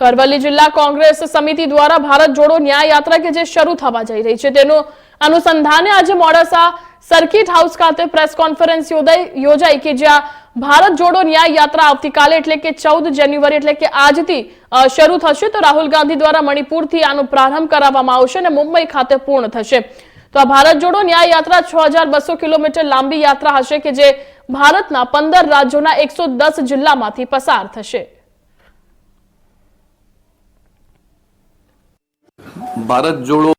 તો અરવલ્લી જિલ્લા કોંગ્રેસ સમિતિ દ્વારા ભારત જોડો ન્યાય યાત્રા કે જે શરૂ થવા જઈ રહી છે, તેનું અનુસંધાને આજે મોડાસા સર્કિટ હાઉસ ખાતે પ્રેસ કોન્ફરન્સ યોજાઈ કે જ્યાં ભારત જોડો ન્યાય યાત્રા આવતીકાલે એટલે કે ચૌદ જાન્યુઆરી એટલે કે આજથી શરૂ થશે. તો રાહુલ ગાંધી દ્વારા મણિપુરથી આનો પ્રારંભ કરાવવામાં આવશે અને મુંબઈ ખાતે પૂર્ણ થશે. તો આ ભારત જોડો ન્યાય યાત્રા છ હજાર બસો કિલોમીટર લાંબી યાત્રા હશે કે જે ભારતના પંદર રાજ્યોના એકસો જિલ્લામાંથી પસાર થશે. ભારત જોડો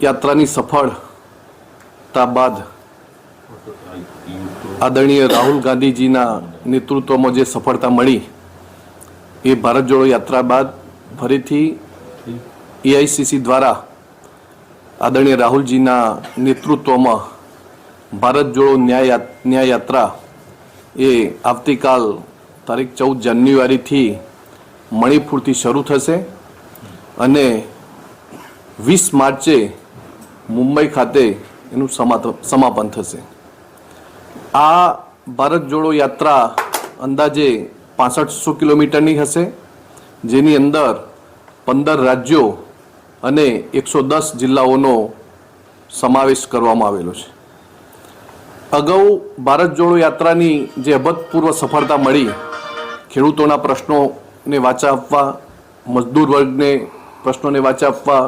યાત્રાની સફળતા બાદ આદરણીય રાહુલ ગાંધીજીના નેતૃત્વમાં જે સફળતા મળી, એ ભારત જોડો યાત્રા બાદ ફરીથી એઆઈસીસી દ્વારા આદરણીય રાહુલજીના નેતૃત્વમાં ભારત જોડો ન્યાય ન્યાય યાત્રા એ આવતીકાલ તારીખ ચૌદ જાન્યુઆરીથી મણિપુરથી શરૂ થશે. અને વીસ માર્ચે મુંબઈ ખાતે એનું સમાપન થશે. આ ભારત જોડો યાત્રા અંદાજે પાસઠસો કિલોમીટરની હશે, જેની અંદર પંદર રાજ્યો અને એકસો દસ જિલ્લાઓનો સમાવેશ કરવામાં આવેલો છે. અગાઉ ભારત જોડો યાત્રાની જે અભૂતપૂર્વ સફળતા મળી, ખેડૂતોના પ્રશ્નોને વાચા આપવા, મજદૂર વર્ગને પ્રશ્નોને વાચા આપવા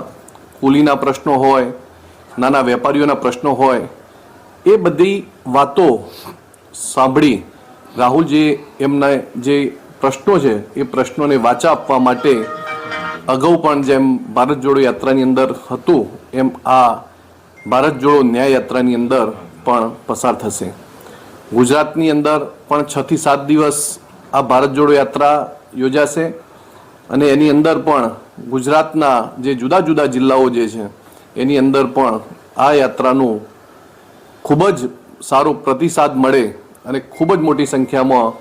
કુલીના પ્રશ્નો હોય, નાના વેપારીઓના પ્રશ્નો હોય, એ બધી વાતો સાંભળી રાહુલજી એમના જે પ્રશ્નો છે, એ પ્રશ્નોને વાચા આપવા માટે અગાઉ પણ જેમ ભારત જોડો યાત્રાની અંદર હતું, એમ આ ભારત જોડો ન્યાય યાત્રાની અંદર પણ પસાર થશે. ગુજરાતની અંદર પણ છથી સાત દિવસ આ ભારત જોડો યાત્રા યોજાશે. અને એની અંદર પણ ગુજરાતના જે જુદા જુદા જિલ્લાઓ જે છે, એની અંદર પણ આ યાત્રાનું ખૂબ જ સારો પ્રતિસાદ મળે અને ખૂબ જ મોટી સંખ્યામાં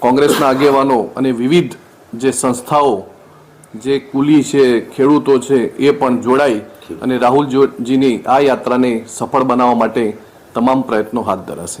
કોંગ્રેસના આગેવાનો અને વિવિધ જે સંસ્થાઓ, જે કુલી છે, ખેડૂતો છે, એ પણ જોડાઈ અને રાહુલજીની આ યાત્રાને સફળ બનાવવા માટે તમામ પ્રયત્નો હાથ ધરાશે.